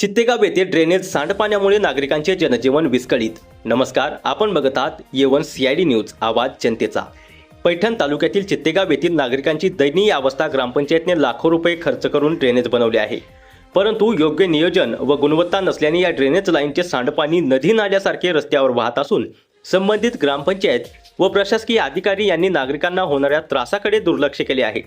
चित्तेगाव येथे ड्रेनेज सांडपाण्यामुळे नागरिकांचे जनजीवन विस्कळीत. नमस्कार आपण बघत आहात येवन सीआयडी न्यूज आवाज जनतेचा. पैठण तालुक्यातील चित्तेगाव येथील नागरिकांची दयनीय अवस्था ग्रामपंचायतने लाखो रुपये खर्च करून ड्रेनेज बनवले आहे. परंतु योग्य नियोजन व गुणवत्ता नसल्याने या ड्रेनेज लाईनचे सांडपाणी नदी नाल्यासारखे रस्त्यावर वाहत असून संबंधित ग्रामपंचायत व प्रशासकीय अधिकारी यांनी नागरिकांना होणाऱ्या त्रासाकडे दुर्लक्ष केले आहे.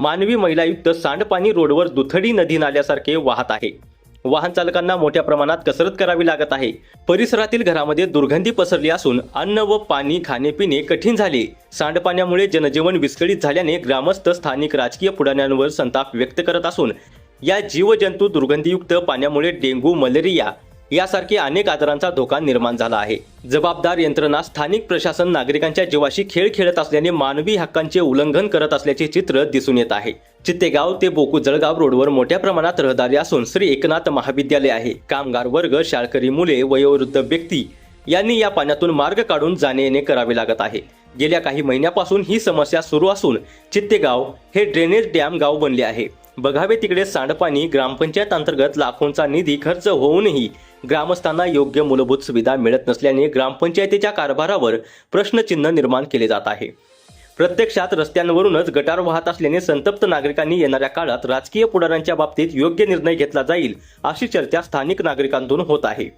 मानवी महिलायुक्त सांडपाणी रोडवर दुथडी नदी नाल्यासारखे वाहत आहे. वाहन चालकांना मोठ्या प्रमाणात कसरत करावी लागत आहे. परिसरातील घरामध्ये दुर्गंधी पसरली असून अन्न व पाणी खाणेपिणे कठीण झाले. सांडपाण्यामुळे जनजीवन विस्कळीत झाल्याने ग्रामस्थ स्थानिक राजकीय पुढाऱ्यांवर संताप व्यक्त करत असून या जीवजंतू दुर्गंधीयुक्त पाण्यामुळे डेंग्यू मलेरिया यासारखे अनेक आजारांचा धोका निर्माण झाला आहे. जबाबदार यंत्रणा स्थानिक प्रशासन नागरिकांच्या जीवाशी खेळ खेळत असल्याने मानवी हक्कांचे उल्लंघन करत असल्याचे चित्र दिसून येत आहे. चित्तेगाव ते बोकू जळगाव रोडवर मोठ्या प्रमाणात रहदारी असून श्री एकनाथ महाविद्यालय आहे. कामगार वर्ग शाळकरी मुले वयोवृद्ध व्यक्ती यांनी या पाण्यातून मार्ग काढून जाणे येणे करावे लागत आहे. गेल्या काही महिन्यापासून ही समस्या सुरू असून चित्तेगाव हे ड्रेनेज डॅम गाव बनले आहे. बघावे तिकडे सांडपाणी ग्रामपंचायत अंतर्गत लाखोंचा निधी खर्च होऊनही ग्रामस्थांना योग्य मूलभूत सुविधा मिळत नसल्याने ग्रामपंचायतीच्या कारभारावर प्रश्नचिन्ह निर्माण केले जात आहे. प्रत्यक्षात रस्त्यांवरूनच गटार वाहत असल्याने संतप्त नागरिकांनी येणाऱ्या काळात राजकीय पुढाऱ्यांच्या बाबतीत योग्य निर्णय घेतला जाईल अशी चर्चा स्थानिक नागरिकांतून होत आहे.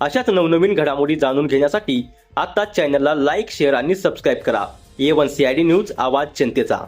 अशाच नवनवीन घडामोडी जाणून घेण्यासाठी आत्ताच चॅनलला लाईक शेअर आणि सबस्क्राईब करा. A one C I D news आवाज जनतेचा.